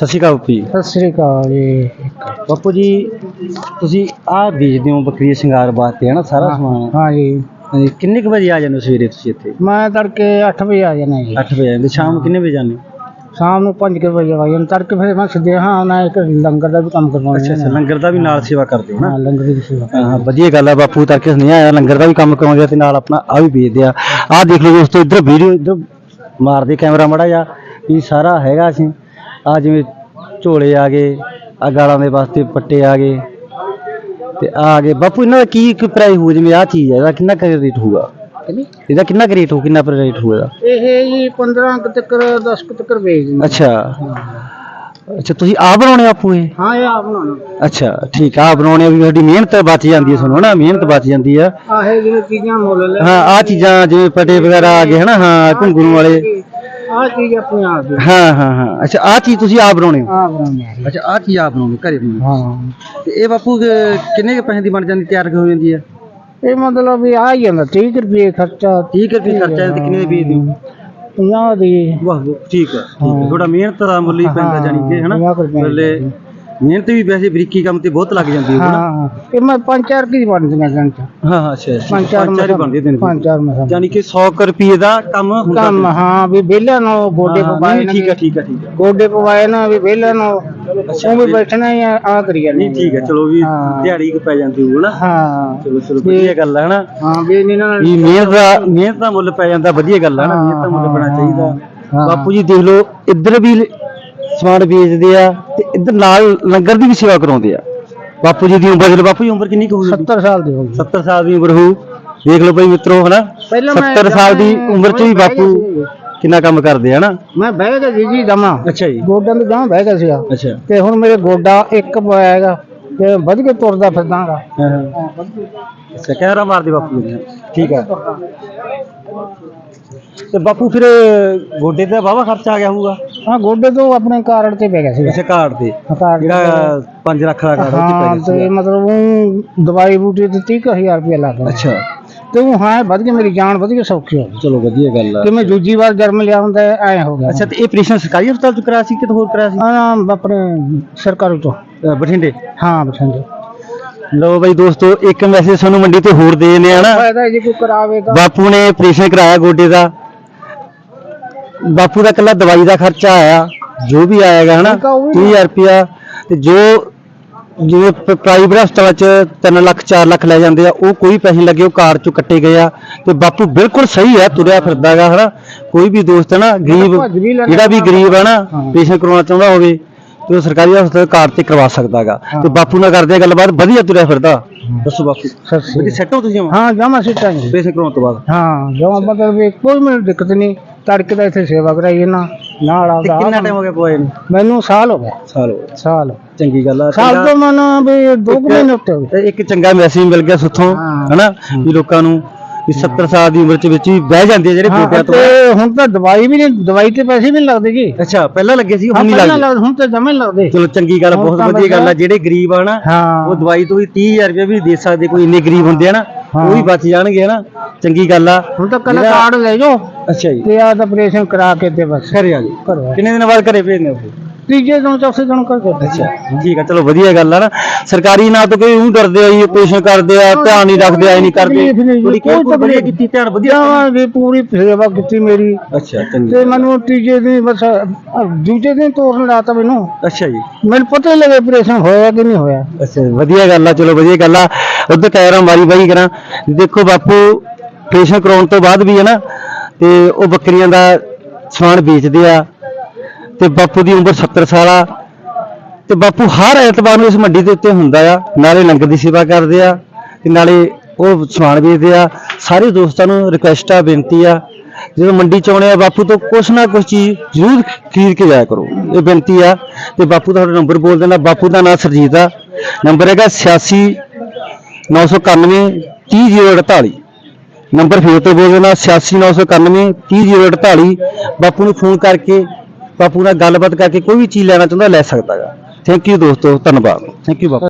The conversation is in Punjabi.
ਸਤਿ ਸ਼੍ਰੀ ਅਕਾਲ ਜੀ ਸਤਿ ਸ੍ਰੀ ਅਕਾਲ ਜੀ। ਬਾਪੂ ਜੀ ਤੁਸੀਂ ਆਹ ਵੇਚਦੇ ਹੋ ਬੱਕਰੀ ਦੇ ਸ਼ਿੰਗਾਰ ਵਾਸਤੇ ਹੈ ਨਾ ਸਾਰਾ ਸਮਾਨ? ਹਾਂ ਜੀ। ਹਾਂਜੀ, ਕਿੰਨੇ ਕੁ ਵਜੇ ਆ ਜਾਂਦੇ ਹੋ ਸਵੇਰੇ ਤੁਸੀਂ ਇੱਥੇ? ਮੈਂ ਤੜਕੇ 8 ਵਜੇ ਆ ਜਾਣਾ ਜੀ। 8 ਵਜੇ ਆ ਜਾਂਦੇ ਸ਼ਾਮ ਨੂੰ ਕਿੰਨੇ ਵਜੇ ਜਾਂਦੇ ਹੋ? ਸ਼ਾਮ ਨੂੰ 5 ਵਜੇ ਆ ਜਾਣਾ ਤੜਕੇ ਫਿਰ ਮੈਂ ਸਿੱਧੇ ਹਾਂ ਨਾ ਇੱਕ ਲੰਗਰ ਦਾ ਵੀ ਕੰਮ ਕਰਵਾਉਣਾ ਅੱਛਾ ਅੱਛਾ ਲੰਗਰ ਦਾ ਵੀ ਨਾਲ ਸੇਵਾ ਕਰਦੇ ਹੋ ਨਾ ਹਾਂ ਲੰਗਰ ਦੀ ਸੇਵਾ ਹਾਂ ਵਧੀਆ ਗੱਲ ਆ ਬਾਪੂ ਤੜਕੇ ਨਹੀਂ ਆਇਆ ਲੰਗਰ ਦਾ ਵੀ ਕੰਮ ਕਰਾਉਂਦੇ ਆ ਤੇ ਨਾਲ ਆਪਣਾ ਆ ਵੀ ਵੇਚਦੇ ਆ। ਆਹ ਦੇਖ ਲਓ ਦੋਸਤੋ ਇੱਧਰ ਵੀਡੀਓ ਇੱਧਰ ਮਾਰਦੇ ਕੈਮਰਾ ਮੜਾ ਜਾ ਵੀ ਸਾਰਾ ਹੈਗਾ ਅਸੀਂ ਆ ਜਿਵੇਂ ਝੋਲੇ ਆ ਗਏ ਆ ਗਾਲਾਂ ਦੇ ਵਾਸਤੇ ਪੱਟੇ ਆ ਗਏ ਤੇ ਆ ਆ ਗਏ। ਬਾਪੂ ਇਹਨਾਂ ਦਾ ਕੀ ਕੀ ਪ੍ਰਾਈਸ ਹੋਊ? ਜਿਵੇਂ ਆ ਚੀਜ਼ ਹੈ ਇਹਦਾ ਕਿੰਨਾ ਕੁ ਰੇਟ ਹੋਊਗਾ? ਇਹਦਾ ਕਿੰਨਾ ਕੁ ਰੇਟ ਹੋਊ ਕਿੰਨਾ ਪਰ ਰੇਟ ਹੋਊਗਾ ਇਹ ਜੀ 15 ਕੁ ਤੱਕ 10 ਕੁ ਤੱਕ ਵੇਚ ਦਿੰਦੇ ਅੱਛਾ। ਅੱਛਾ ਤੁਸੀਂ ਆਪ ਬਣਾਉਣੇ ਆ ਆਪੂ ਇਹ? ਹਾਂ ਇਹ ਆਪ ਬਣਾਉਣਾ ਅੱਛਾ ਠੀਕ ਆ ਆਪ ਬਣਾਉਣੇ ਆ ਵੀ ਤੁਹਾਡੀ ਮਿਹਨਤ ਬਚ ਜਾਂਦੀ ਹੈ ਤੁਹਾਨੂੰ ਹਨਾ? ਮਿਹਨਤ ਬਚ ਜਾਂਦੀ ਆ। ਆਹੇ ਜਿਵੇਂ ਚੀਜ਼ਾਂ ਮੁੱਲ ਲੈ ਹਾਂ ਆ। ਚੀਜ਼ਾਂ ਜਿਵੇਂ ਪਟੇ ਵਗੈਰਾ ਆ ਗਏ ਹਨਾ? ਹਾਂ ਘੁੰਗਰੂ ਵਾਲੇ। ਆਹ ਚੀਜ਼ ਆਪਣੇ ਆਪ ਦੀ। ਹਾਂ ਹਾਂ ਹਾਂ। ਅੱਛਾ ਆ ਚੀਜ਼ ਤੁਸੀਂ ਆਪ ਬਣਾਉਣੇ? ਹੋ ਆਪ ਬਣਾਉਣੀ ਅੱਛਾ ਆ ਚੀਜ਼ ਆਪ ਬਣਾਉਣੇ ਘਰੇ ਬਣਾਉਣੇ। ਹਾਂ। ਤੇ ਇਹ ਬਾਪੂ ਅਹ, ਕਿੰਨੇ ਕੁ ਪੈਸੇ ਦੀ ਬਣ ਜਾਂਦੀ ਤਿਆਰ ਹੋ ਜਾਂਦੀ ਆ ਇਹ ਮਤਲਬ ਵੀ ਆ ਹੀ ਜਾਂਦਾ 30 ਕੁ ਰੁਪਏ ਖਰਚਾ। 30 ਰੁਪਏ ਖਰਚਾ ਹੈ ਤੇ ਕਿੰਨੇ ਦੇ? ਵੇਚਦੇ ਹੋ 50 ਦੀ। ਵਾਹ ਵਾਹ ਠੀਕ ਹੈ ਠੀਕ ਹੈ। ਥੋੜਾ ਮਿਹਨਤ ਦਾ ਮੁੱਲ ਹੀ ਪੈਂਦਾ ਜਾਨੀ ਕਿ ਹਨਾ 50 ਰੁਪਏ ਮਤਲੇ ਮਿਹਨਤ ਵੀ ਵੈਸੇ ਬਰੀਕੀ ਕੰਮ ਤੇ ਬਹੁਤ ਲੱਗ ਜਾਂਦੀ ਹੈ ਹਨਾ ਹਾਂ ਇਹ ਮੈਂ ਪੰਜ ਚਾਰ ਕੀ ਬਣਦੀਆਂ ਚ? ਹਾਂ ਹਾਂ ਅੱਛਾ ਅੱਛਾ। ਪੰਜ ਚਾਰ ਪੰਜ ਚਾਰ ਹੀ ਬਣਦੀ ਦਿਨ ਪੰਜ ਚਾਰ ਮਸਾਂ। ਜਾਨੀ ਕਿ 100 ਕੁ ਰੁਪਏ ਦਾ ਕੰਮ ਹੁੰਦਾ ਕੰਮ ਹਾਂ ਵੀ ਵਿਹਲਿਆਂ ਨੂੰ ਗੋਡੇ ਹਾਂ, ਪਵਾਏ ਨਹੀਂ, ਨਾ ਠੀਕ ਹੈ ਠੀਕ ਹੈ ਠੀਕ ਹੈ ਗੋਡੇ ਪਵਾਏ ਨਾ ਵੀ ਵਿਹਲਿਆਂ ਨੂੰ ਉਹ ਵੀ ਬੈਠਣਾ ਹੀ ਆ ਆਹ ਕਰੀ ਜਾਂਦੇ ਨਹੀਂ ਠੀਕ ਹੈ ਚਲੋ ਵੀ ਹਾਂ। ਦਿਹਾੜੀ ਕੁ ਪੈ ਜਾਂਦੀ ਹੋਊ ਨਾ। ਹਾਂ। ਚਲੋ ਚਲੋ ਵਧੀਆ ਗੱਲ ਹੈ ਹਨਾ? ਹਾਂ ਵੀ ਇਹਨਾਂ ਨਾਲ ਵੀ ਮਿਹਨਤ ਦਾ ਮਿਹਨਤ ਦਾ ਮੁੱਲ ਪੈ ਜਾਂਦਾ ਵਧੀਆ ਗੱਲ ਹੈ ਨਾ ਮਿਹਨਤ ਦਾ ਮੁੱਲ ਪੈਣਾ ਚਾਹੀਦਾ। ਹਾਂ। ਬਾਪੂ ਜੀ ਦੇਖ ਲਓ ਇੱਧਰ ਵੀ ਸਮਾਨ ਵੇਚਦੇ ਆ ਤੇ ਇੱਧਰ ਨਾਲ ਲੰਗਰ ਦੀ ਵੀ ਸੇਵਾ ਕਰਾਉਂਦੇ ਆ। ਬਾਪੂ ਜੀ ਦੀ ਉਮਰ ਦੇ ਬਾਪੂ ਦੀ ਉਮਰ ਕਿੰਨੀ ਕੁ ਹੋਊਗੀ? 70 ਸਾਲ ਦੀ ਹੋ ਗਈ 70 ਸਾਲ ਦੀ ਉਮਰ ਹੋਊ। ਦੇਖ ਲਓ ਭਾਈ ਮਿੱਤਰੋ ਹਨਾ? ਪਹਿਲਾਂ ਮੈਂ 70 ਸਾਲ ਦੀ ਉਮਰ 'ਚ ਵੀ ਬਾਪੂ। ਕਿੰਨਾ ਕੰਮ ਕਰਦੇ ਆ ਨਾ ਮੈਂ ਬਹਿ ਗਿਆ ਜੀ ਜੀ ਜਮਾ। ਅੱਛਾ ਜੀ। ਗੋਡਿਆਂ ਤੇ ਜਮਾ ਬਹਿ ਗਿਆ ਸੀਗਾ। ਅੱਛਾ। ਤੇ ਹੁਣ ਮੇਰੇ ਗੋਡਾ ਇੱਕ ਪਵਾਇਆ ਹੈਗਾ ਤੇ ਵੱਧ ਕੇ ਤੁਰਦਾ ਫਿਰਦਾਗਾ ਹਾਂ ਹਾਂ। ਅੱਛਾ ਕੈਮਰਾ ਮਾਰਦੇ ਬਾਪੂ ਜੀ ਠੀਕ ਹੈ ਤੇ ਬਾਪੂ ਫਿਰ ਗੋਡੇ ਤੇ ਵਾਵਾ ਖਰਚਾ ਆ ਗਿਆ ਹੋਊਗਾ? ਹਾਂ ਗੋਡੇ ਤੋਂ ਆਪਣੇ ਕਾਰਡ ਤੇ ਪੈ ਗਿਆ ਸੀਗਾ। ਇਸੇ ਕਾਰਡ ਤੇ। ਕਾਰਡ ਜਿਹੜਾ 5 ਲੱਖ ਦਾ ਕਾਰਡ ਤੇ ਪੈ ਗਿਆ ਤੇ। ਮਤਲਬ ਉਹ ਦਵਾਈ ਬੂਟੀ ਤੇ 30000 ਰੁਪਏ ਲੱਗ ਗਿਆ ਅੱਛਾ। ਤੇ ਉਹ ਹਾਂ ਵੱਧ ਕੇ ਮੇਰੀ ਜਾਨ ਵਧ ਕੇ ਸੌਖੀ ਹੋ ਗਈ। ਚਲੋ ਵਧੀਆ ਗੱਲ ਆ। ਕਿ ਮੈਂ ਦੂਜੀ ਵਾਰ ਜਨਮ ਲਿਆ ਹੁੰਦਾ ਐ ਹੋ ਗਿਆ। ਅੱਛਾ ਤੇ ਇਹ ਆਪਰੇਸ਼ਨ ਸਰਕਾਰੀ ਹਸਪਤਾਲ ਚ ਕਰਾਇਆ ਸੀ ਕਿ ਹੋਰ ਕਰਾਇਆ ਸੀ? ਹਾਂ ਆਪਣੇ ਸਰਕਾਰੀ ਤੋਂ। ਬਠਿੰਡੇ? ਹਾਂ ਬਸੰਤ ਲਓ ਬਈ ਦੋਸਤੋ ਇੱਕ ਮੈਸੇਜ ਸਾਨੂੰ ਮੰਡੀ ਤੇ ਹੋਰ ਦੇ ਨੇ ਹਨਾ? ਤਾਂ। ਬਾਪੂ ਨੇ ਆਪਰੇਸ਼ਨ ਕਰਾਇਆ ਗੋਡੇ ਦਾ। ਬਾਪੂ ਦਾ ਕੱਲਾ ਦਵਾਈ ਦਾ ਖਰਚਾ ਆਇਆ ਜੋ ਵੀ ਆਏਗਾ ਹਨਾ ਠੀਕ ਆ, ਉਹ ਵੀ- 30000 ਰੁਪਇਆ ਤੇ ਜੋ ਜਿਵੇਂ ਪ੍ਰਾਈਵੇਟ ਹਸਪਤਾਲਾਂ ਚ 3 ਲੱਖ 4 ਲੱਖ ਲੈ ਜਾਂਦੇ ਆ ਉਹ ਕੋਈ ਪੈਸੇ ਲੱਗੇ ਉਹ ਕਾਰ ਚੋਂ ਕੱਟੇ ਗਏ ਆ ਤੇ ਬਾਪੂ ਬਿਲਕੁਲ ਸਹੀ ਹੈ ਤੁਰਿਆ ਫਿਰਦਾਗਾ ਹਨਾ ਕੋਈ ਵੀ ਦੋਸਤ ਹੈ ਨਾ ਗਰੀਬ ਜਿਹੜਾ ਵੀ ਗਰੀਬ ਹੈ ਨਾ। ਆਪਰੇਸ਼ਨ ਕਰਵਾਉਣਾ ਚਾਹੁੰਦਾ ਹੋਵੇ ਤੇ ਉਹ ਸਰਕਾਰੀ ਹਸਪਤਾਲ ਕਾਰ ਤੇ ਕਰਵਾ ਸਕਦਾਗਾ। ਤੇ ਬਾਪੂ ਨਾਲ ਕਰਦੇ ਆ ਗੱਲਬਾਤ ਵਧੀਆ ਤੁਰਿਆ ਫਿਰਦਾ ਦੱਸੋ ਬਾਪੂ। ਸੱਚੀ ਵਧੀਆ ਸੈੱਟ ਹੋ ਤੁਸੀਂ ਹਾਂ ਜਮਾ ਸਿੱਟਾਂ ਜੀ। ਆਪਰੇਸ਼ਨ ਕਰਾਉਣ ਤੋਂ ਬਾਅਦ? ਹਾਂ ਜਮਾ ਮਤਲਬ ਵੀ ਕੋਈ ਮੈਨੂੰ ਦਿੱਕਤ ਨਹੀਂ। ਤੜਕੇ ਦਾ ਇੱਥੇ ਸੇਵਾ ਕਰਾਈ ਇਹਨਾਂ ਨਾਲ ਤੇ ਆਉਂਦਾ ਕਿੰਨਾ ਟਾਈਮ ਹੋ ਗਿਆ ਪਵਾਏ ਨੂੰ? ਮੈਨੂੰ ਸਾਲ ਹੋ ਗਿਆ। ਸਾਲ ਹੋ ਗਿਆ। ਸਾਲ। ਚੰਗੀ ਗੱਲ ਆ। ਸਾਲ ਤੋਂ ਮਨ ਵੀ ਦੋ ਕੁ ਇੱਕ- ਮਹੀਨੇ ਉੱਤੇ ਹੋ ਗਏ। ਤੇ ਇੱਕ ਚੰਗਾ ਮੈਸੇਜ ਮਿਲ ਗਿਆ ਸੁੱਥੋਂ ਹਾਂ। ਹਨਾ? ਵੀ ਲੋਕਾਂ ਨੂੰ ਵੀ 70 ਸਾਲ ਦੀ ਉਮਰ ਚ ਵਿੱਚ ਵੀ ਬਹਿ ਜਾਂਦੇ ਆ ਜਿਹੜੇ ਹਾਂ, ਤੋਂ। ਤੇ ਹੁਣ ਤਾਂ ਦਵਾਈ ਵੀ ਨਹੀਂ ਦਵਾਈ ਤੇ ਪੈਸੇ ਵੀ ਨਹੀਂ ਲੱਗਦੇ ਜੀ। ਅੱਛਾ ਪਹਿਲਾਂ ਲੱਗੇ ਸੀ ਹੁਣ ਨਹੀਂ ਪਹਿਲਾਂ ਲੱਗਦੇ। ਲੱਗਦੇ, ਹੁਣ ਤਾਂ ਜਮੇ ਲੱਗਦੇ। ਚਲੋ ਚੰਗੀ ਗੱਲ ਬਹੁਤ ਵਧੀਆ ਗੱਲ ਆ ਜਿਹੜੇ ਗਰੀਬ ਆ ਨਾ ਉਹ ਹਾਂ ਦਵਾਈ ਤੋਂ ਵੀ 30000 ਰੁਪਏ ਵੀ ਦੇ ਸਕਦੇ ਕੋਈ ਇੰਨੇ ਗਰੀਬ ਹੁੰਦੇ ਆ ਨਾ ਹਾਂ। ਉਹ ਵੀ ਬਚ ਜਾਣਗੇ ਹਨਾ? ਚੰਗੀ ਗੱਲ ਆ। ਹੁਣ ਤਾਂ ਕੱਲਾ ਜਿਹੜਾ- ਕਾਰਡ ਲੈ ਜਾਓ ਅੱਛਾ ਜੀ। ਤੇ ਆਹ ਆਪਰੇਸ਼ਨ ਕਰਾ ਕੇ ਤੇ ਬਸ। ਘਰੇ ਆ ਜੀ ਕਰਵਾ ਕਿੰਨੇ ਦਿਨ ਬਾਅਦ ਘਰੇ ਭੇਜਦੇ ਹੋ? ਤੀਜੇ ਦਿਨ ਚੌਥੇ ਦਿਨ ਕਰ ਕੇ ਅੱਛਾ ਠੀਕ ਆ ਚਲੋ ਵਧੀਆ ਗੱਲ ਆ ਨਾ। ਸਰਕਾਰੀ ਨਾਲ ਤਾਂ ਕੋਈ ਉਹ ਡਰਦੇ ਆ ਜੀ ਕਰਦੇ ਆ ਧਿਆਨ ਨਹੀਂ ਰੱਖਦੇ ਆ ਨਹੀਂ ਕਰਦੇ। ਥੋੜੀ ਕੋਈ ਵਧੀਆ ਕੀਤੀ ਧਿਆਨ ਵਧੀਆ ਦੀ ਪੂਰੀ ਸੇਵਾ ਕੀਤੀ ਮੇਰੀ। ਅੱਛਾ ਚੰਗੀ ਤੇ ਮੈਨੂੰ ਤੀਜੇ ਦਿਨ ਬਸ ਦੂਜੇ ਦਿਨ ਤੋਰਨ ਲਾਤਾ ਮੈਨੂੰ। ਅੱਛਾ ਜੀ। ਮੈਨੂੰ ਪਤਾ ਹੀ ਲੱਗੇ ਆਪਰੇਸ਼ਨ ਹੋਇਆ ਕਿ ਨਹੀਂ ਹੋਇਆ। ਅੱਛਾ ਵਧੀਆ ਗੱਲ ਆ ਚਲੋ ਵਧੀਆ ਗੱਲ ਆ। ਉਧਰ ਕਹਿ ਵਾਰੀ ਵਾਰੀ ਕਰਾਂ। ਦੇਖੋ ਬਾਪੂ ਆਪਰੇਸ਼ਨ ਕਰਾਉਣ ਤੋਂ ਬਾਅਦ ਵੀ ਹੈ ਨਾ ਤੇ ਉਹ ਬੱਕਰੀਆਂ ਦਾ ਸਮਾਨ ਵੇਚਦੇ ਆ। ਤੇ ਬਾਪੂ ਦੀ ਉਮਰ 70 ਸਾਲ ਆ। ਤੇ ਬਾਪੂ ਹਰ ਐਤਵਾਰ ਨੂੰ ਇਸ ਮੰਡੀ ਦੇ ਉੱਤੇ ਹੁੰਦਾ ਆ। ਨਾਲੇ ਲੰਗਰ ਦੀ ਸੇਵਾ ਕਰਦੇ ਆ ਤੇ ਨਾਲੇ ਉਹ ਸਮਾਨ ਵੇਚਦੇ ਆ। ਸਾਰੇ ਦੋਸਤਾਂ ਨੂੰ ਰਿਕੁਐਸਟ ਆ, ਬੇਨਤੀ ਆ। ਜਦੋਂ ਮੰਡੀ ਚ ਆਉਣੇ ਆ, ਬਾਪੂ ਤੋਂ ਕੁਛ ਨਾ ਕੁਛ ਚੀਜ਼ ਜ਼ਰੂਰ ਖਰੀਦ ਕੇ ਜਾਇਆ ਕਰੋ। ਇਹ ਬੇਨਤੀ ਆ। ਤੇ ਬਾਪੂ ਦਾ ਤੁਹਾਡਾ ਨੰਬਰ ਬੋਲ ਦੇਣਾ। ਬਾਪੂ ਦਾ ਨਾਮ ਸਰਜੀਤ ਆ। ਨੰਬਰ ਹੈਗਾ 86 991 30048 ਨੰਬਰ ਫੇਰ ਤੋਂ ਬੋਲ ਦੇਣਾ। 86 991 30048 ਬਾਪੂ ਨੂੰ ਫੋਨ ਕਰਕੇ ਬਾਪੂ ਨਾਲ ਗੱਲਬਾਤ ਕਰਕੇ ਕੋਈ ਵੀ ਚੀਜ਼ ਲੈਣਾ ਚਾਹੁੰਦਾ ਲੈ ਸਕਦਾ ਹੈ ਥੈਂਕ ਯੂ ਦੋਸਤੋ, ਧੰਨਵਾਦ। ਥੈਂਕ ਯੂ ਬਾਪੂ।